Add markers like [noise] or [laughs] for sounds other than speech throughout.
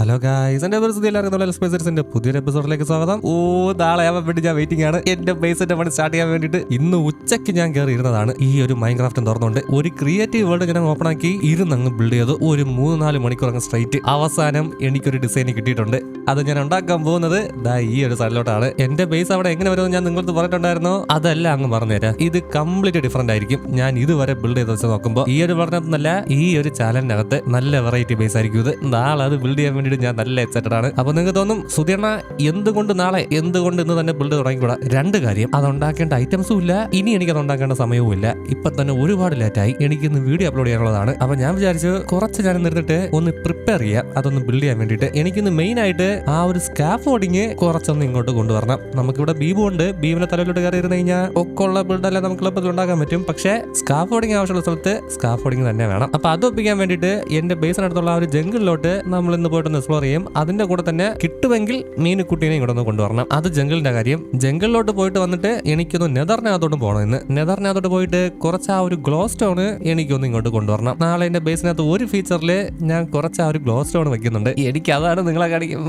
Hello guys എന്റെ പേര് എല്ലാവർക്കും സ്പേസറിന്റെ പുതിയൊരു എപ്പിസോഡിലേക്ക് സ്വാഗതം. ഓ നാളെ ആവാൻ വേണ്ടി ഞാൻ വെയിറ്റിംഗ് ആണ്. എന്റെ ബേസിന്റെ പണി സ്റ്റാർട്ട് ചെയ്യാൻ വേണ്ടിയിട്ട് ഇന്ന് ഉച്ചയ്ക്ക് ഞാൻ കയറി ഇരുന്നതാണ് ഈ ഒരു മൈൻക്രാഫ്റ്റും തുറന്നുകൊണ്ട് ഒരു ക്രിയേറ്റീവ് വേൾഡ് ഞാൻ ഓപ്പൺ ആക്കി ഇരുന്ന് അങ്ങ് ബിൽഡ് ചെയ്തു. ഒരു മൂന്ന് നാല് മണിക്കൂർ അങ്ങ് സ്ട്രൈറ്റ് അവസാനം എനിക്കൊരു ഡിസൈൻ കിട്ടിയിട്ടുണ്ട്. അത് ഞാൻ ഉണ്ടാക്കാൻ പോകുന്നത് ദാ ഈ ഒരു സ്ഥലത്തോട്ടാണ്. എന്റെ ബേസ് അവിടെ എങ്ങനെ വരുമെന്ന് ഞാൻ നിങ്ങൾക്ക് പറഞ്ഞിട്ടുണ്ടായിരുന്നോ. അതല്ല അങ്ങ് പറഞ്ഞുതരാം. ഇത് കംപ്ലീറ്റ് ഡിഫറെന്റ് ആയിരിക്കും. ഞാൻ ഇതുവരെ ബിൽഡ് ചെയ്ത് വെച്ച് നോക്കുമ്പോൾ ഈ ഒരു പഠനത്തിനല്ല ഈ ഒരു ചാനലിനകത്ത് നല്ല വെറൈറ്റി ബേസ് ആയിരിക്കും ഇത്. നാളെ അത് ബിൽഡ് ചെയ്യാൻ വേണ്ടിയിട്ട് ഞാൻ നല്ല എക്സൈറ്റഡ് ആണ്. അപ്പൊ നിങ്ങൾക്ക് തോന്നും സുധീർണ എന്തുകൊണ്ട് നാളെ എന്തുകൊണ്ട് ഇന്ന് തന്നെ ബിൽഡ് തുടങ്ങിക്കൂടാ? രണ്ട് കാര്യം. അത് ഉണ്ടാക്കേണ്ട ഐറ്റംസും ഇല്ല. ഇനി എനിക്ക് അത് ഉണ്ടാക്കേണ്ട സമയവും ഇല്ല. ഇപ്പൊ തന്നെ ഒരുപാട് ലേറ്റായി എനിക്ക് ഇന്ന് വീഡിയോ അപ്ലോഡ് ചെയ്യാനുള്ളതാണ്. അപ്പൊ ഞാൻ വിചാരിച്ചു കുറച്ച് ഞാൻ നിർത്തിട്ട് ഒന്ന് പ്രിപ്പയർ ചെയ്യാം. അതൊന്ന് ബിൽഡ് ചെയ്യാൻ വേണ്ടിയിട്ട്. എനിക്കിന്ന് മെയിൻ ആയിട്ട് ആ ഒരു സ്കാഫോർഡിങ് കുറച്ചൊന്ന് ഇങ്ങോട്ട് കൊണ്ടുവരണം. നമുക്കിവിടെ ബീബു ഉണ്ട്. ബീബിന്റെ തലയിലോട്ട് കയറി ഇരുന്ന് കഴിഞ്ഞാൽ ഒക്കെ ഉള്ള ബിൽഡെല്ലാം നമുക്ക് എളുപ്പത്തിൽ ഉണ്ടാക്കാൻ പറ്റും. പക്ഷേ സ്കാഫോർഡിങ് ആവശ്യമുള്ള സ്ഥലത്ത് സ്കാഫോർഡിങ് തന്നെ വേണം. അപ്പൊ അത് ഒപ്പിക്കാൻ വേണ്ടിയിട്ട് എന്റെ ബേസിനടുത്തുള്ള ആ ഒരു ജംഗിളിലോട്ട് നമ്മൾ ഇന്ന് പോയിട്ടൊന്ന് എക്സ്പ്ലോർ ചെയ്യും. അതിന്റെ കൂടെ തന്നെ കിട്ടുമെങ്കിൽ മീനുക്കുട്ടീനെ ഇവിടെ ഒന്ന് കൊണ്ടുവരണം. അത് ജംഗിളിന്റെ കാര്യം. ജംഗിളിലോട്ട് പോയിട്ട് വന്നിട്ട് എനിക്കൊന്ന് നെതറിനകത്തോട്ട് പോകണം ഇന്ന്. നെതറിനകത്തോട്ട് പോയിട്ട് കുറച്ച് ആ ഒരു ഗ്ലോ സ്റ്റോൺ എനിക്കൊന്ന് ഇങ്ങോട്ട് കൊണ്ടുവരണം. നാളെ എന്റെ ബേസിനകത്ത് ഒരു ഫീച്ചറിൽ ഞാൻ കുറച്ച് ആ ഒരു ഗ്ലോ സ്റ്റോൺ വെക്കുന്നുണ്ട്. എനിക്ക് അതാണ് നിങ്ങളെ കാണിക്കും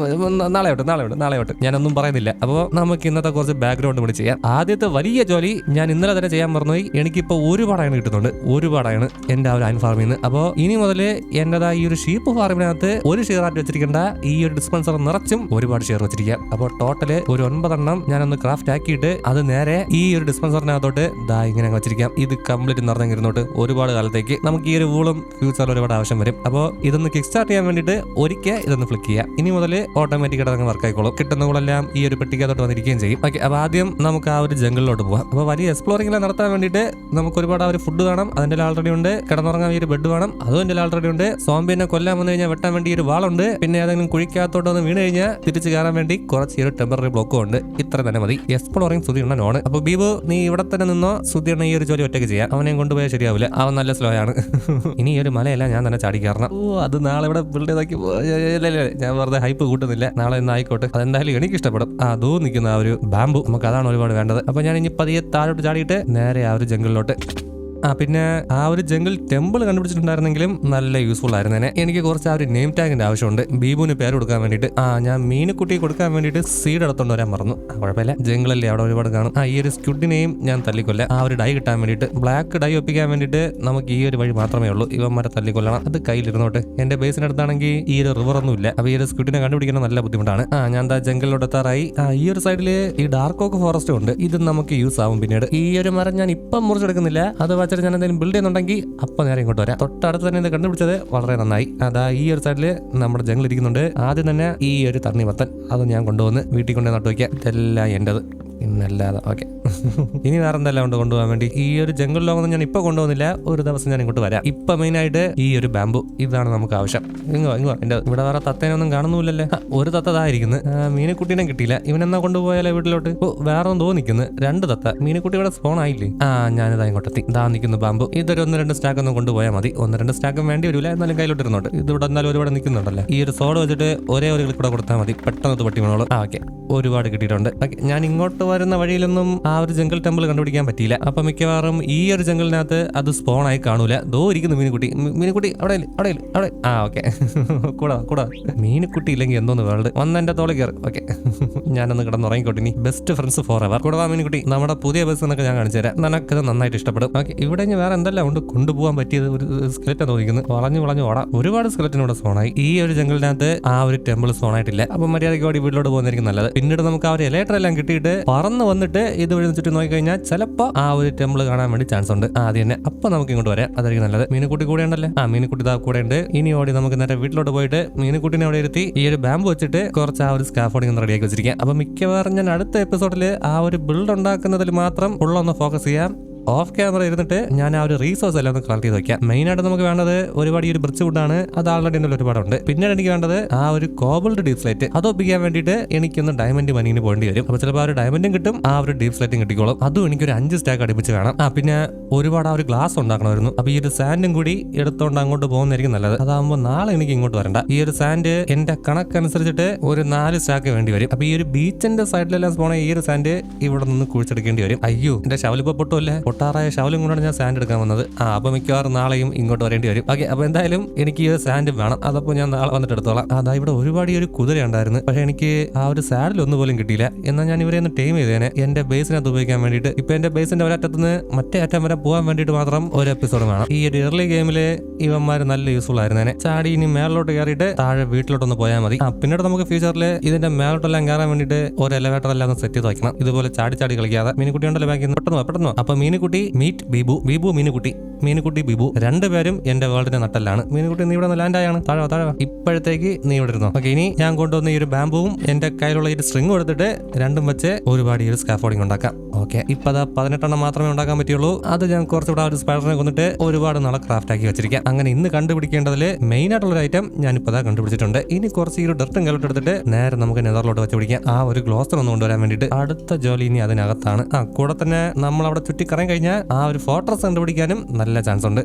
നാളെ തൊട്ട് നാളെ തൊട്ട് നാളെ തൊട്ട്. ഞാനൊന്നും പറയുന്നില്ല. അപ്പോൾ നമുക്ക് ഇന്നത്തെ കുറച്ച് ബാക്ക്ഗ്രൗണ്ട് കൂടി ചെയ്യാം. ആദ്യത്തെ വലിയ ജോലി ഞാൻ ഇന്നലെ തന്നെ ചെയ്യാൻ മറന്നുപോയി. എനിക്കിപ്പോൾ ഒരുപാട് കിട്ടുന്നുണ്ട്. ഒരുപാട് അയൺ എന്റെ ആ ഒരു അയൺ ഫാർമിൽ നിന്ന്. അപ്പോൾ ഇനി മുതൽ എന്റെതാ ഈ ഒരു ഷീപ്പ് ഫാർമിനകത്ത് ഒരു ഷെയറായിട്ട് വെച്ചിരിക്കേണ്ട ഈ ഒരു ഡിസ്പെൻസർ നിറച്ചും ഒരുപാട് ഷെയർ വെച്ചിരിക്കാം. അപ്പോൾ ടോട്ടൽ ഒരു ഒൻപതെണ്ണം ഞാനൊന്ന് ക്രാഫ്റ്റ് ആക്കിയിട്ട് അത് നേരെ ഈ ഒരു ഡിസ്പെൻസറിനകത്തോട്ട് ദാ ഇങ്ങനെ വെച്ചിരിക്കാം. ഇത് കംപ്ലീറ്റ് നിറഞ്ഞിരുന്നോട്ട് ഒരുപാട് കാലത്തേക്ക് നമുക്ക് ഈ ഒരു വൂളും ഫ്യൂച്ചറിൽ ഒരുപാട് ആവശ്യം വരും. അപ്പോൾ ഇതൊന്ന് കിക്ക് സ്റ്റാർട്ട് ചെയ്യാൻ വേണ്ടിയിട്ട് ഒരിക്കൽ ഇതൊന്ന് ഫ്ലിക്ക് ചെയ്യാം ഇനി മുതൽ ഓട്ടോമാറ്റിക് ആയിട്ട് വർക്ക് ആയിക്കോളും. കിട്ടുന്ന കൂടെല്ലാം ഈ ഒരു പെട്ടിക്കകത്തോട്ട് വന്നിരിക്കുകയും ചെയ്യും. ഓക്കെ അപ്പോൾ ആദ്യം നമുക്ക് ആ ഒരു ജംഗിളിലോട്ട് പോകാം അപ്പോൾ വലിയ എക്സ്പ്ലോറിംഗ് നടത്താൻ വേണ്ടിയിട്ട് നമുക്ക് ഒരുപാട് ആ ഒരു ഫുഡ് വേണം. അതിന്റെ ആൾറെഡി ഉണ്ട്. കിടന്നുറങ്ങാൻ ഈ ഒരു ബെഡ് വേണം. അതും എന്റെ ആൾറെഡി ഉണ്ട്. സോംബിനെ കൊല്ലാൻ വന്നു കഴിഞ്ഞാൽ വെട്ടാൻ വേണ്ടി ഒരു വാളുണ്ട് പിന്നെ ഏതെങ്കിലും കുഴിക്കകത്തോട്ട് ഒന്ന് വീണ് കഴിഞ്ഞാൽ തിരിച്ചു കയറാൻ വേണ്ടി കുറച്ച് ഒരു ടെമ്പററി ബ്ലോക്കും ഉണ്ട്. ഇത്ര തന്നെ മതി. എക്സ്പ്ലോറിംഗ് ലോണ് അപ്പോൾ ബീബു നീ ഇവിടെ തന്നെ നിന്നോ? സുധീർണ ഈ ഒരു ജോലി ഒറ്റയ്ക്ക് ചെയ്യാം. അവനെയും കൊണ്ടുപോയാൽ ശരിയാവില്ല. അവൻ നല്ല സ്ലോ ആണ്. [laughs] ഇനി ഈ ഒരു മലയല്ല ഞാൻ തന്നെ ചാടി കയറണം. ഓ അത് നാളെ ഇവിടെ ബിൽഡ് ചെയ്താക്കി ഞാൻ വെറുതെ ഹൈപ്പ് കൂട്ടുന്നില്ല. നാളെ ഇന്ന് ആയിക്കോട്ടെ. അതെന്തായാലും എനിക്ക് ഇഷ്ടപ്പെടും ആ ദൂ നിൽക്കുന്ന ആ ഒരു ബാമ്പു നമുക്ക് അതാണ് ഒരുപാട് വേണ്ടത്. അപ്പോൾ ഞാൻ ഇനി പതിയെ താഴോട്ട് ചാടിയിട്ട് നേരെ ആ ഒരു ജംഗിളിലോട്ട് ആ പിന്നെ ആ ഒരു ജംഗിൾ ടെമ്പിൾ കണ്ടുപിടിച്ചിട്ടുണ്ടായിരുന്നെങ്കിലും നല്ല യൂസ്ഫുൾ ആയിരുന്നേനെ എനിക്ക് കുറച്ച് ആ ഒരു നെയിം ടാഗിന്റെ ആവശ്യമുണ്ട്. ബീബുവിന് പേര് കൊടുക്കാൻ വേണ്ടിയിട്ട്. ആ ഞാൻ മീനുക്കുട്ടി കൊടുക്കാൻ വേണ്ടിയിട്ട് സീഡ് എടുത്തോണ്ട് വരാൻ മറന്നു. കുഴപ്പമില്ല. ജംഗിളല്ലേ അവിടെ ഒരുപാട് കാണും. ആ ഈ ഒരു സ്ക്യുഡിനെയും ഞാൻ തല്ലിക്കൊല്ല. ആ ഒരു ഡൈ കിട്ടാൻ വേണ്ടിയിട്ട് ബ്ലാക്ക് ഡൈ ഒപ്പിക്കാൻ വേണ്ടിയിട്ട് നമുക്ക് ഈ ഒരു വഴി മാത്രമേ ഉള്ളൂ. ഇവന്മാരെ തല്ലിക്കൊല്ലണം. അത് കയ്യിലിരുന്നോട്ട്. എന്റെ ബേസിനടുത്താണെങ്കിൽ ഈ ഒരു റിവർ ഒന്നും ഇല്ല. അപ്പൊ ഈ ഒരു സ്ക്യുഡിനെ കണ്ടുപിടിക്കണം നല്ല ബുദ്ധിമുട്ടാണ്. ആ ഞാൻ എന്താ ജംഗിളിലോട്ട് എത്താറായി. ആ ഈ ഒരു സൈഡിൽ ഈ ഡാർക്ക് ഓക്ക് ഫോറസ്റ്റ് ഉണ്ട്. ഇത് നമുക്ക് യൂസ് ആവും പിന്നീട്. ഈ ഒരു മരം ഞാൻ ഇപ്പം മുറിച്ചെടുക്കുന്നില്ല. അത് വച്ചിട്ട് ഞാൻ എന്തെങ്കിലും ബിൽഡ് ചെയ്യുന്നുണ്ടെങ്കിൽ അപ്പം നേരെ ഇങ്ങോട്ട് വരാം. തൊട്ടടുത്ത് തന്നെ ഇത് കണ്ടുപിടിച്ചത് വളരെ നന്നായി. അതാ ഈ ഒരു സൈഡിൽ നമ്മുടെ ജംഗിൾ ഇരിക്കുന്നുണ്ട്. ആദ്യം തന്നെ ഈ ഒരു തണ്ണിമത്തൻ അത് ഞാൻ കൊണ്ടുവന്ന് വീട്ടിൽ കൊണ്ടുവന്ന് നട്ടു വയ്ക്കാം ഇതെല്ലാം എന്റെത് ഇന്നല്ലാതെ. ഓക്കെ ഇനി വേറെ എന്തെല്ലാം ഉണ്ട് കൊണ്ടുപോകാൻ വേണ്ടി? ഈ ഒരു ജംഗിൾ ലോകം ഞാൻ ഇപ്പൊ കൊണ്ടുപോകുന്നില്ല. ഒരു ദിവസം ഞാൻ ഇങ്ങോട്ട് വരാം. ഇപ്പൊ മെയിൻ ആയിട്ട് ഈ ഒരു ബാമ്പു ഇതാണ് നമുക്ക് ആവശ്യം. ഇങ്ങോ ഇങ്ങോ എന്റെ ഇവിടെ വേറെ തത്തേനൊന്നും കാണുന്നില്ലല്ലേ ഒരു തത്ത ഇതായിരിക്കുന്നു മീനക്കുട്ടീനെ കിട്ടിയില്ല. ഇവനെന്നാ കൊണ്ടുപോയാലോ വീട്ടിലോട്ട്? ഓ വേറെ ഒന്നും തോന്നിക്കുന്നു രണ്ട് തത്ത. മീനക്കുട്ടി ഇവിടെ സ്പോൺ ആയില്ലേ? ആ ഞാനിതാ ഇങ്ങോട്ടെത്തി. ഇതാ നിൽക്കുന്നു ബാമ്പു ഇതൊരു ഒന്ന് രണ്ട് സ്റ്റാക്ക് ഒന്നും കൊണ്ടുപോയാൽ മതി. ഒന്ന് രണ്ട് സ്റ്റാക്കും വേണ്ടി വരില്ല എന്നാലും കയ്യിലോട്ട് ഇരുന്നോട്ട് ഇത് ഇവിടെ എന്നാലും ഒരുപാട് നിൽക്കുന്നുണ്ടല്ലേ? ഈ ഒരു സോഡ് വെച്ചിട്ട് ഒരേ ഒരു കൂടെ കൊടുത്താൽ മതി. പെട്ടെന്ന് പട്ടി വേണോളൂ. ആ ഓക്കെ ഒരുപാട് കിട്ടിയിട്ടുണ്ട്. ഓക്കെ ഞാൻ ഇങ്ങോട്ട് വരുന്ന വഴിയിലൊന്നും ആ ഒരു ജംഗിൾ ടെമ്പിൾ കണ്ടുപിടിക്കാൻ പറ്റിയില്ല. അപ്പൊ മിക്കവാറും ഈ ഒരു ജംഗിളിനകത്ത് അത് സ്പോൺ ആയി കാണൂല. ദോ ഇരിക്കുന്നു മീനുകുട്ടി. മീനുകുട്ടി അവിടെ അവിടെ അവിടെ. ആ ഓക്കെ [laughs] കൂടാ കൂടാ. മീനുക്കുട്ടി ഇല്ലെങ്കിൽ എന്തോന്ന് വേൾഡ് വന്ന് എന്റെ തോളി കയറി ഓക്കെ ഞാനൊന്ന് കിടന്നുറങ്ങിക്കോട്ടെ ഇനി. ബെസ്റ്റ് ഫ്രണ്ട്സ് ഫോർ എവർ കൂടാ മീനുകുട്ടി. നമ്മുടെ പുതിയ ബസ് എന്നൊക്കെ ഞാൻ കാണിച്ചു തരാം. നിനക്കത് നന്നായിട്ട് ഇഷ്ടപ്പെടും. ഓക്കെ ഇവിടെ ഇനി വേറെ എന്തെല്ലാം ഉണ്ട്? കൊണ്ടുപോകാൻ പറ്റിയത് ഒരു സ്കെലറ്റൻ തോന്നിക്കുന്നു. വളഞ്ഞു വളഞ്ഞു ഓടാം. ഒരുപാട് സ്കെലറ്റൻ ഇവിടെ സോണായി ഈ ഒരു ജംഗിളിനകത്ത് ആ ഒരു ടെമ്പിൾ സോണായിട്ടില്ല അപ്പൊ മര്യാദയ്ക്ക് ഓടി വീട്ടിലോട്ട് പോകുന്നതായിരിക്കും നല്ലത്. പിന്നീട് നമുക്ക് ആ ഒരു എലേറ്റർ എല്ലാം കിട്ടിയിട്ട് പറന്ന് വന്നിട്ട് ഇത് വഴി ചുറ്റും നോക്കി കഴിഞ്ഞാൽ ചിലപ്പോൾ ആ ഒരു ടെമ്പിൾ കാണാൻ വേണ്ടി ചാൻസ് ഉണ്ട്. ആദ്യം തന്നെ. അപ്പൊ നമുക്ക് ഇങ്ങോട്ട് വരാം. അതായിരിക്കും നല്ലത്. മീനുക്കുട്ടി കൂടെ ഉണ്ടല്ലേ? ആ മീനുക്കുട്ടി ഇതാ കൂടെ ഉണ്ട്. ഇനി ഓടി നമുക്ക് നേരെ വീട്ടിലോട്ട് പോയിട്ട് മീനുക്കുട്ടിനെ അവിടെ ഇരുത്തി ഈ ഒരു ബാമ്പ് വെച്ചിട്ട് കുറച്ച് ആ ഒരു സ്കാഫോർഡിംഗ് റെഡിയാക്കി വെച്ചിരിക്കാം. അപ്പൊ മിക്കവാറും ഞാൻ അടുത്ത എപ്പിസോഡിൽ ആ ഒരു ബിൽഡ് ഉണ്ടാക്കുന്നതിൽ മാത്രം ഉള്ളൊന്ന് ഫോക്കസ് ചെയ്യാം. ഓഫ് ക്യാമറ ഇരുന്നിട്ട് ഞാൻ ആ ഒരു റീസോഴ്സ് എല്ലാം ഒന്ന് കളക്ട് ചെയ്ത് വെക്കാം. മെയിൻ ആയിട്ട് നമുക്ക് വേണ്ടത് ഒരുപാട് ഈ ഒരു ബ്രിഡ്ജ് വുഡാണ് അത് ആൾറെഡി എന്നുള്ള ഒരുപാടുണ്ട്. പിന്നീട് എനിക്ക് വേണ്ടത് ആ ഒരു കോബിൾഡ് ഡീപ് സ്ലൈറ്റ് അത് ഒപ്പിക്കാൻ വേണ്ടിയിട്ട് എനിക്കൊന്ന് ഡയമണ്ട് മണിന് പോകേണ്ടി വരും. അപ്പോൾ ചിലപ്പോൾ ആ ഒരു ഡയമണ്ടും കിട്ടും. ആ ഒരു ഡീപ് സ്ലൈറ്റും കിട്ടിക്കോളും. അതും എനിക്കൊരു അഞ്ച് സ്റ്റാക്ക് അടുപ്പിച്ച് വേണം. ആ പിന്നെ ഒരുപാട് ആ ഒരു ഗ്ലാസ് ഉണ്ടാക്കണമായിരുന്നു. അപ്പോൾ ഈ ഒരു സാൻഡും കൂടി എടുത്തോണ്ട് അങ്ങോട്ട് പോകുന്നതായിരിക്കും നല്ലത്. അതാകുമ്പോൾ നാളെ എനിക്ക് ഇങ്ങോട്ട് വരണ്ട. ഈ ഒരു സാൻഡ് എന്റെ കണക്കനുസരിച്ചിട്ട് ഒരു നാല് സ്റ്റാക്ക് വേണ്ടി വരും. അപ്പോൾ ഈ ഒരു ബീച്ചിന്റെ സൈഡിലെല്ലാം പോണ ഈ ഒരു സാൻഡ് ഇവിടെ നിന്ന് കുഴിച്ചെടുക്കേണ്ടി വരും. അയ്യോ എന്റെ ശവലിപ്പോ പൊട്ടുമല്ലേ പൊട്ടാറായ ഷവലും കൊണ്ടാണ് ഞാൻ സാൻഡ് എടുക്കാൻ വന്നത്. ആ അപ്പൊ മിക്കവാറും നാളെയും ഇങ്ങോട്ട് വരേണ്ടി വരും. ഓക്കെ അപ്പൊ എന്തായാലും എനിക്ക് ഈ സാൻഡ് വേണം. അതപ്പോ ഞാൻ നാളെ വന്നിട്ട് എടുത്തോളാം. അതാ ഇവിടെ ഒരുപാട് ഒരു കുതിര ഉണ്ടായിരുന്നു. പക്ഷെ എനിക്ക് ആ ഒരു സാഡിൽ ഒന്നും പോലും കിട്ടിയില്ല. എന്നാൽ ഞാൻ ഇവരെ ഒന്ന് ടൈം ചെയ്തേനെ. എന്റെ ബേസിനകത്ത് ഉപയോഗിക്കാൻ വേണ്ടിയിട്ട്. ഇപ്പൊ എന്റെ ബേസിന്റെ ഒരറ്റത്തുനിന്ന് മറ്റേ അറ്റം വരെ പോകാൻ വേണ്ടിയിട്ട് മാത്രം ഒരു എപ്പിസോഡ് വേണം. ഈ ഒരു ഇയർലി ഗെയിമിൽ ഇവന്മാർ നല്ല യൂസ്ഫുൾ ആയിരുന്നേനെ. ചാടി ഇനി മേളിലോട്ട് കയറിയിട്ട് താഴെ വീട്ടിലോട്ടൊന്ന് പോയാൽ മതി. ആ പിന്നീട് നമുക്ക് ഫ്യൂച്ചറിൽ ഇതിന്റെ മേലോട്ടെല്ലാം കയറാൻ വേണ്ടിയിട്ട് ഒരു എലവേറ്റർ എല്ലാം സെറ്റ് ചെയ്ത് വയ്ക്കണം ഇതുപോലെ ചാടി ചാടി കളിക്കാതെ. മീനുകുട്ടി ഉണ്ടല്ലോ ബാക്കി പെട്ടെന്ന് പെട്ടെന്ന് അപ്പൊ അപ്പൊ മീനുകുട്ടി മീറ്റ് ബീബു ബീബു മീനുകുട്ടി മീനുകുട്ടി ബിബു രണ്ടുപേരും എന്റെ വേൾഡിന്റെ നട്ടല്ലാണ്. മീനുകുട്ടി നീ ഇവിടെ ലാൻഡ് ആയാണ്. താഴെ താഴെ. ഇപ്പോഴത്തേക്ക് നീ ഇവിടെ ഇരുന്നോ. ഇനി ഞാൻ കൊണ്ടുവന്ന ഈ ഒരു ബാമ്പുവും എന്റെ കയ്യിലുള്ള ഈ സ്ട്രിങ് എടുത്തിട്ട് രണ്ടും വെച്ച് ഒരുപാട് ഈ ഒരു സ്കാഫോർഡിംഗ് ഉണ്ടാക്കാം. ഓക്കെ ഇപ്പൊ അതാ പതിനെട്ടെണ്ണം മാത്രമേ ഉണ്ടാക്കാൻ പറ്റുള്ളൂ. അത് ഞാൻ കുറച്ചുകൂടെ ഒരു സ്പൈഡറിനെ കൊന്നിട്ട് ഒരുപാട് നാളെ ക്രാഫ്റ്റ് ആക്കി വെച്ചിരിക്കാം. അങ്ങനെ ഇന്ന് കണ്ടുപിടിക്കേണ്ടതിൽ മെയിൻ ആയിട്ടുള്ള ഒരു ഐറ്റം ഞാൻ ഇപ്പൊ കണ്ടുപിടിച്ചിട്ടുണ്ട്. ഇനി കുറച്ച് ഈ ഒരു ഡർട്ടും കലോട്ട് എടുത്തിട്ട് നേരെ നമുക്ക് നെതറിലോട്ട് വെച്ച് പിടിക്കാം. ആ ഒരു ഗ്ലോസ്റ്റർ ഒന്ന് കൊണ്ടുവരാൻ വേണ്ടിയിട്ട് അടുത്ത ജോലി ഇനി അതിനകത്താണ്. ആ കൂടെ തന്നെ നമ്മൾ അവിടെ ചുറ്റിക്കറങ്ങി കഴിഞ്ഞാൽ ആ ഒരു ഫോട്ടോസ് കണ്ടുപിടിക്കാനും നല്ല ചാൻസ് ഉണ്ട്.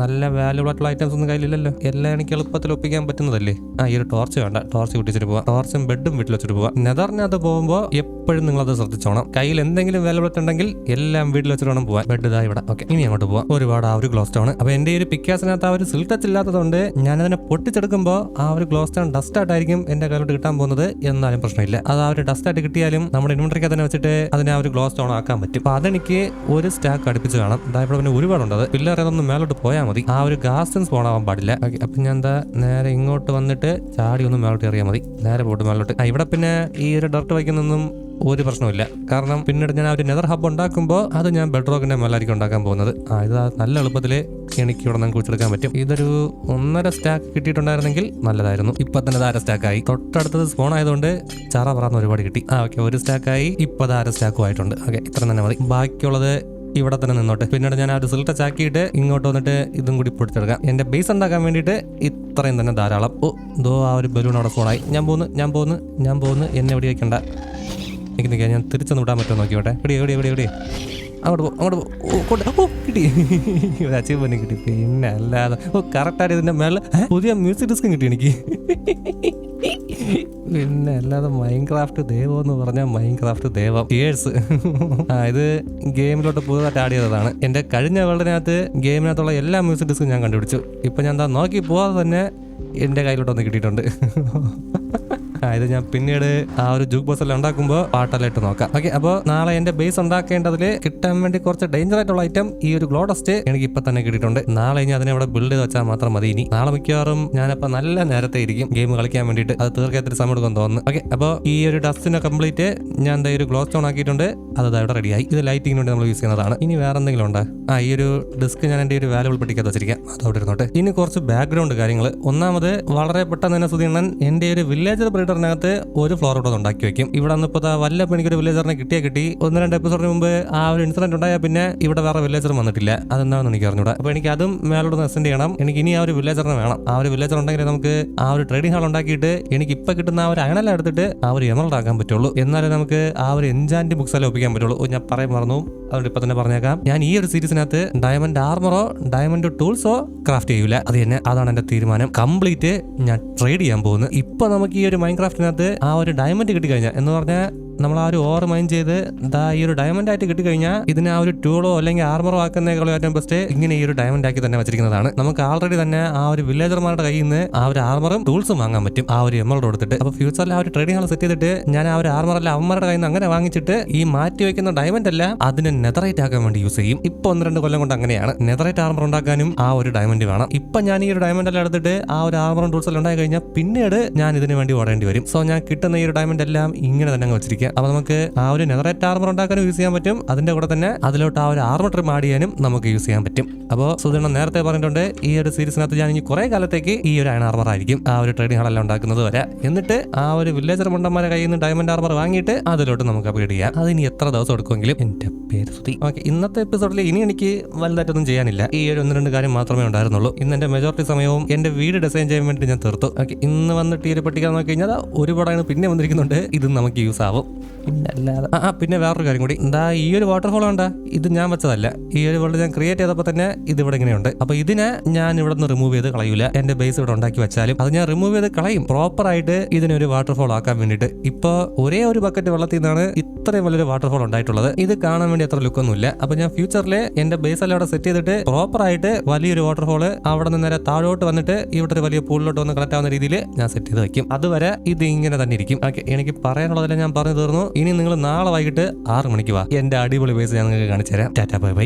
നല്ല വാല്യൂബിൾ ആയിട്ടുള്ള ഐറ്റംസ് ഒന്നും കയ്യിലില്ലല്ലോ. എല്ലാം എനിക്ക് എളുപ്പത്തിൽ ഒപ്പിക്കാൻ പറ്റുന്നതല്ലേ? ആ ഈ ഒരു ടോർച്ച് വേണ്ട. ടോർച്ച് കുട്ടിച്ചിട്ട് പോവാം. ടോർച്ചും ബെഡും വീട്ടിൽ വെച്ചിട്ട് പോവാം. നെതറിനകത്ത് പോകുമ്പോൾ എപ്പോഴും നിങ്ങളത് ശ്രദ്ധിച്ചോണം. കയ്യിൽ എന്തെങ്കിലും വാല്യൂബിൾ ഉണ്ടെങ്കിൽ എല്ലാം വീട്ടിൽ വെച്ചിട്ട് വേണം പോവാൻ. ബെഡ് ഇതാ ഇവിടെ. ഓക്കെ ഇനി അങ്ങോട്ട് പോവാം. ഒരുപാട് ആ ഒരു ഗ്ലോസ് സ്റ്റോൺ അപ്പൊ എന്റെ ഒരു പിക്കാസിനകത്ത് ആ ഒരു സിൽ ടച്ച് ഇല്ലാത്തതുകൊണ്ട് ഞാനതിനെ പൊട്ടിച്ചെടുക്കുമ്പോൾ ആ ഒരു ഗ്ലോസ് സ്റ്റോൺ ഡസ്റ്റ് ആയിട്ടായിരിക്കും എന്റെ കയ്യിലോട്ട് കിട്ടാൻ പോകുന്നത് എന്നാലും പ്രശ്നമില്ല. അത് ആ ഒരു ഡസ്റ്റ് ആയിട്ട് കിട്ടിയാലും നമ്മുടെ ഇൻവെന്ററിക്ക് തന്നെ വെച്ചിട്ട് അതിനെ ആ ഒരു ഗ്ലോസ് സ്റ്റോൺ ആക്കാൻ പറ്റും. അപ്പൊ അതെനിക്ക് ഒരു സ്റ്റാക്ക് അടുപ്പിച്ച് കാണാം. ഇതാ ഇവിടെ പിന്നെ ഒരുപാടുണ്ട് അത്. പിള്ളേർ അതൊന്ന് മേലോട്ട് പോയാൽ മതി. ആ ഒരു ഗാസ്റ്റൻ സ്പോൺ പാടില്ല. ഓക്കെ അപ്പൊ ഞാൻ എന്താ നേരെ ഇങ്ങോട്ട് വന്നിട്ട് ചാടി ഒന്ന് മേലോട്ട് എറിയാൽ മതി. നേരെ പോട്ട് മേലോട്ട്. ഇവിടെ പിന്നെ ഈ ഒരു ഡർട്ട് വയ്ക്കുന്നൊന്നും ഒരു പ്രശ്നമില്ല കാരണം പിന്നീട് ഞാൻ ആ ഒരു നെതർ ഹബ് ഉണ്ടാക്കുമ്പോൾ അത് ഞാൻ ബെഡ്റോക്കിന്റെ മേലായിരിക്കും ഉണ്ടാക്കാൻ പോകുന്നത്. ആ ഇത് നല്ല എളുപ്പത്തിൽ എനിക്ക് ഇവിടെ നിന്ന് കുഴിച്ചെടുക്കാൻ പറ്റും. ഇതൊരു ഒന്നര സ്റ്റാക്ക് കിട്ടിയിട്ടുണ്ടായിരുന്നെങ്കിൽ നല്ലതായിരുന്നു. ഇപ്പൊ തന്നെ അര സ്റ്റാക്കായി തൊട്ടടുത്തത് സ്പോൺ ആയതുകൊണ്ട് ചറ പറന്ന് ഒരുപാട് കിട്ടി. ആ ഓക്കെ ഒരു സ്റ്റാക്കായി ഇപ്പൊ അത് അര സ്റ്റാക്കും ആയിട്ടുണ്ട്. ഓക്കെ ഇത്ര തന്നെ മതി. ബാക്കിയുള്ളത് ഇവിടെ തന്നെ നിന്നോട്ടെ. പിന്നീട് ഞാൻ ആ റിസൾട്ട് ചാക്കിയിട്ട് ഇങ്ങോട്ട് വന്നിട്ട് ഇതും കൂടി പൊടിച്ചെടുക്കാം എന്റെ ബേസ് ഉണ്ടാക്കാൻ വേണ്ടിയിട്ട് ഇത്രയും തന്നെ ധാരാളം. ഓ ദോ ആ ഒരു ബലൂൺ അവിടെ ഫോണായി ഞാൻ പോകുന്നു ഞാൻ പോകുന്നു ഞാൻ പോകുന്നു എന്നെ എവിടെ വെക്കണ്ട? എനിക്ക് നിൽക്കാം ഞാൻ തിരിച്ചൊന്ന് വിടാൻ പറ്റുമോ നോക്കിയോട്ടെ എവിടെ എവിടെ എവിടെ എവിടെ അങ്ങോട്ട് പോ അങ്ങോട്ട് കൊണ്ട് ഓ കിട്ടി. അച്ചീവ്മെന്റ് കിട്ടി. പിന്നെ അല്ലാതെ ഓ കറക്റ്റായിട്ട് ഇതിന്റെ മേളിൽ പുതിയ മ്യൂസിക് ഡിസ്കും കിട്ടി എനിക്ക്. പിന്നെ അല്ലാതെ മൈൻക്രാഫ്റ്റ് ദേവം എന്ന് പറഞ്ഞാൽ മൈൻക്രാഫ്റ്റ് ദേവം. ഇയേഴ്സ് ആ ഇത് ഗെയിമിലോട്ട് പുതുതായിട്ട് ആഡ് ചെയ്തതാണ്. എന്റെ കഴിഞ്ഞ വേൾഡിനകത്ത് ഗെയിമിനകത്തുള്ള എല്ലാ മ്യൂസിക് ഡിസ്കും ഞാൻ കണ്ടുപിടിച്ചു. ഇപ്പൊ ഞാൻ എന്താ നോക്കി പോവാതെ തന്നെ എന്റെ കയ്യിലോട്ട് ഒന്ന് കിട്ടിയിട്ടുണ്ട്. ഇത് ഞാൻ പിന്നീട് ആ ഒരു ജൂക്ക് ബോസ് എല്ലാം ഉണ്ടാക്കുമ്പോൾ പാട്ടെല്ലാം നോക്കാം. ഓക്കെ അപ്പോൾ നാളെ എന്റെ ബേസ് ഉണ്ടാക്കേണ്ടതിൽ കിട്ടാൻ വേണ്ടി കുറച്ച് ഡേഞ്ചർ ആയിട്ടുള്ള ഐറ്റം ഈ ഒരു ഗ്ലോ ഡസ്റ്റ് എനിക്ക് ഇപ്പൊ തന്നെ കിട്ടിയിട്ടുണ്ട്. നാളെ ഇനി അതിനെ അവിടെ ബിൽഡ് ചെയ്ത് വെച്ചാൽ മാത്രം മതി ഇനി. നാളെ മിക്കവാറും ഞാനപ്പോൾ നല്ല നേരത്തെ ഇരിക്കും. ഗെയിം കളിക്കാൻ വേണ്ടിയിട്ട്. അത് തീർക്കാൻ ഇത്തിരി സമയം എടുക്കാൻ തോന്നുന്നു. ഓക്കെ അപ്പോൾ ഈ ഒരു ഡസ്റ്റിനെ കംപ്ലീറ്റ് ഞാൻ എന്താ ഒരു ഗ്ലോ സ്റ്റോൺ ആക്കിയിട്ടുണ്ട്. അത് ഇവിടെ റെഡിയായി ഇത് ലൈറ്റിങ്ങിന് വേണ്ടി നമ്മൾ യൂസ് ചെയ്യുന്നതാണ്. ഇനി വേറെ എന്തെങ്കിലും ഉണ്ട്? ആ ഈ ഒരു ഡിസ്ക് ഞാൻ എന്റെ ഒരു വാലുബിൾ പെട്ടിക്കകത്ത് വെച്ചിരിക്കാം. അതോടെ ഇരുന്നോട്ടെ. ഇനി കുറച്ച് ബാക്ക്ഗ്രൗണ്ട് കാര്യങ്ങൾ ഒന്നാമത് വളരെ പെട്ടെന്ന് തന്നെ സുധീണ്ണൻ എന്റെ ഒരു വില്ലേജർ ബ്രീഡറിനകത്ത് ഒരു ഫ്ലോർ ഇവിടെ ഉണ്ടാക്കി വെക്കും. ഇവിടെ ഇപ്പോൾ വല്ല എനിക്കൊരു വില്ലേജറിനെ കിട്ടിയാൽ കിട്ടി. ഒന്ന് രണ്ട് എപ്പിസോഡിന് മുമ്പ് ആ ഒരു ഇൻസിഡന്റ് ഉണ്ടായാൽ പിന്നെ ഇവിടെ വേറെ വില്ലേജർ വന്നിട്ടില്ല. അതെന്താണെന്ന് എനിക്ക് അറിഞ്ഞൂടാ. അപ്പോൾ എനിക്ക് അതും മേലോട്ട് അസെൻഡ് ചെയ്യണം. എനിക്ക് ഇനി ആ ഒരു വില്ലേജറിനെ വേണം. ആ ഒരു വില്ലേജർ ഉണ്ടെങ്കിൽ നമുക്ക് ആ ഒരു ട്രേഡിംഗ് ഹാൾ ഉണ്ടാക്കിയിട്ട് എനിക്ക് ഇപ്പൊ കിട്ടുന്ന ആ ഒരു അയണല എടുത്തിട്ട് ആ ഒരു എമറൽഡ് ആക്കാൻ പറ്റുള്ളൂ. എന്നാലേ നമുക്ക് ആ ഒരു എൻജാന്റ് ബുക്സ് എല്ലാം ഒപ്പിക്കാൻ പറ്റുള്ളൂ. ഞാൻ പറയാൻ മറന്നു. അതുകൊണ്ട് ഇപ്പൊ തന്നെ പറഞ്ഞേക്കാം. ഞാൻ ഈ ഒരു സീരീസിനകത്ത് ഡയമണ്ട് ആർമറോ ഡയമണ്ട് ടൂൾസോ ക്രാഫ്റ്റ് ചെയ്യൂല. അത് തന്നെ. അതാണ് എന്റെ തീരുമാനം. കംപ്ലീറ്റ് ഞാൻ ട്രേഡ് ചെയ്യാൻ പോകുന്നത്. ഇപ്പൊ നമുക്ക് ഈ ഒരു മൈൻ ക്രാഫ്റ്റിനകത്ത് ആ ഒരു ഡയമണ്ട് കിട്ടിക്കഴിഞ്ഞാൽ എന്ന് പറഞ്ഞാൽ നമ്മൾ ആ ഒരു ഓവർ മൈൻഡ് ചെയ്ത് ദാ ഈ ഒരു ഡയമണ്ട് ആയിട്ട് കിട്ടിക്കഴിഞ്ഞാൽ ഇതിനെ ആ ഒരു ടൂളോ അല്ലെങ്കിൽ ആർമറോ ആക്കുന്നേക്കാളും ഏറ്റവും ബെസ്റ്റ് ഇങ്ങനെ ഈ ഒരു ഡയമണ്ട് ആക്കി തന്നെ വെച്ചിരിക്കുന്നതാണ്. നമുക്ക് ആൾറെഡി തന്നെ ആ ഒരു വില്ലേജർമാരുടെ കയ്യിൽ നിന്ന് ആ ഒരു ആർമറും ടൂൾസും വാങ്ങാൻ പറ്റും. ആ ഒരു എമറോഡ് കൊടുത്തിട്ട്. അപ്പോൾ ഫ്യൂച്ചറിൽ ആ ഒരു ട്രേഡിംഗ് ഹാൾ സെറ്റ് ചെയ്തിട്ട് ഞാൻ ആ ഒരു ആർമറല്ല അവന്മാരുടെ കയ്യിൽ നിന്ന് അങ്ങനെ വാങ്ങിച്ചിട്ട് ഈ മാറ്റി വെക്കുന്ന ഡയമണ്ട് അല്ല അതിനെ നെതറേറ്റ് ആക്കാൻ വേണ്ടി യൂസ് ചെയ്യും. ഇപ്പൊ ഒന്ന് രണ്ട് കൊല്ലം കൊണ്ട് അങ്ങനെയാണ്. നെതറേറ്റ് ആർമർ ഉണ്ടാക്കാനും ആ ഒരു ഡയമണ്ട് വേണം. ഇപ്പൊ ഞാൻ ഈ ഒരു ഡയമണ്ട് എല്ലാം എടുത്തിട്ട് ആ ഒരു ആർമറും ടൂൾസ് എല്ലാം ഉണ്ടായി കഴിഞ്ഞാൽ പിന്നീട് ഞാൻ ഇതിന് വേണ്ടി ഓടേണ്ടി വരും. സോ ഞാൻ കിട്ടുന്ന ഈ ഒരു ഡയമണ്ട് എല്ലാം ഇങ്ങനെ തന്നെ അങ്ങ് വെച്ചിരിക്കുക അപ്പൊ നമുക്ക് ആ ഒരു നെതറേറ്റ് ആർമർ ഉണ്ടാക്കാനും യൂസ് ചെയ്യാൻ പറ്റും. അതിന്റെ കൂടെ തന്നെ അതിലോട്ട് ആ ഒരു ആർമർ ട്രിം ആഡ് ചെയ്യാനും നമുക്ക് യൂസ് ചെയ്യാൻ പറ്റും. അപ്പോൾ സുധീർണ നേരത്തെ പറഞ്ഞിട്ടുണ്ട് ഈ ഒരു സീരീസിനകത്ത് ഞാൻ ഇനി കുറെ കാലത്തേക്ക് ഈ ഒരു അയൺ ആർമർ ആയിരിക്കും. ആ ഒരു ട്രേഡിംഗ് ഹാളെല്ലാം ഉണ്ടാക്കുന്നത് വരെ. എന്നിട്ട് ആ ഒരു വില്ലേജർ മണ്ടന്മാരെ കയ്യിൽ നിന്ന് ഡയമണ്ട് ആർമർ വാങ്ങിയിട്ട് അതിലോട്ട് നമുക്ക് അപ്ഗ്രേഡ് ചെയ്യാം. അത് ഇനി എത്ര ദിവസം എടുക്കുമെങ്കിലും. എന്റെ പേര് സുധി. ഓക്കെ ഇന്നത്തെ എപ്പിസോഡിൽ ഇനി എനിക്ക് വലുതായിട്ടൊന്നും ചെയ്യാനില്ല. ഈ ഒരു ഒന്ന് രണ്ട് കാര്യം മാത്രമേ ഉണ്ടായിരുന്നുള്ളൂ. ഇന്ന് എന്റെ മെജോറിറ്റി സമയവും എന്റെ വീട് ഡിസൈൻ ചെയ്യാൻ വേണ്ടി ഞാൻ തീർത്തു. ഓക്കെ ഇന്ന് വന്നിട്ട് ഈ ഒരു പട്ടിക നോക്കി കഴിഞ്ഞാൽ ഒരുപാടാണ് പിന്നെ വന്നിരിക്കുന്നുണ്ട്. ഇത് നമുക്ക് യൂസ് ആവും. പിന്നല്ലാതെ ആ പിന്നെ വേറൊരു കാര്യം കൂടി. എന്താ ഈ ഒരു വാട്ടർഫോൾ കണ്ട ഇത് ഞാൻ വെച്ചതല്ല. ഈ ഒരു വെള്ളം ഞാൻ ക്രിയേറ്റ് ചെയ്തപ്പോൾ തന്നെ ഇത് ഇവിടെ ഇങ്ങനെയുണ്ട്. അപ്പൊ ഇതിനെ ഞാൻ ഇവിടെ നിന്ന് റിമൂവ് ചെയ്ത് കളയൂല. എന്റെ ബേസ് ഇവിടെ ഉണ്ടാക്കി വെച്ചാലും അത് ഞാൻ റിമൂവ് ചെയ്ത് കളയും. പ്രോപ്പർ ആയിട്ട് ഇതിനൊരു വാട്ടർഫോൾ ആക്കാൻ വേണ്ടിയിട്ട്. ഇപ്പൊ ഒരേ ഒരു ബക്കറ്റ് വെള്ളത്തിൽ നിന്നാണ് ഇത്രയും വലിയൊരു വാട്ടർഫോൾ ഉണ്ടായിട്ടുള്ളത്. ഇത് കാണാൻ വേണ്ടി അത്ര ലുക്കൊന്നുമില്ല അപ്പൊ ഞാൻ ഫ്യൂച്ചറിൽ എന്റെ ബേസ് എല്ലാം അവിടെ സെറ്റ് ചെയ്തിട്ട് പ്രോപ്പർ ആയിട്ട് വലിയൊരു വാട്ടർഫോൾ അവിടെ നിന്ന് നേരെ താഴോട്ട് വന്നിട്ട് ഇവിടെ ഒരു വലിയ പൂളിലോട്ട് വന്ന് കളക്ട് ആവുന്ന രീതിയിൽ ഞാൻ സെറ്റ് ചെയ്ത് വെക്കും. അതുവരെ ഇത് ഇങ്ങനെ തന്നെ ഇരിക്കും. എനിക്ക് പറയാനുള്ളതല്ല ഞാൻ പറഞ്ഞത് തീർന്നു. ഇനി നിങ്ങൾ നാളെ വൈകിട്ട് ആറ് മണിക്ക് വാ. എന്റെ അടിപൊളി പൈസ ഞാൻ നിങ്ങൾക്ക് കാണിച്ചു തരാം ടാറ്റാ ബൈ ബൈ.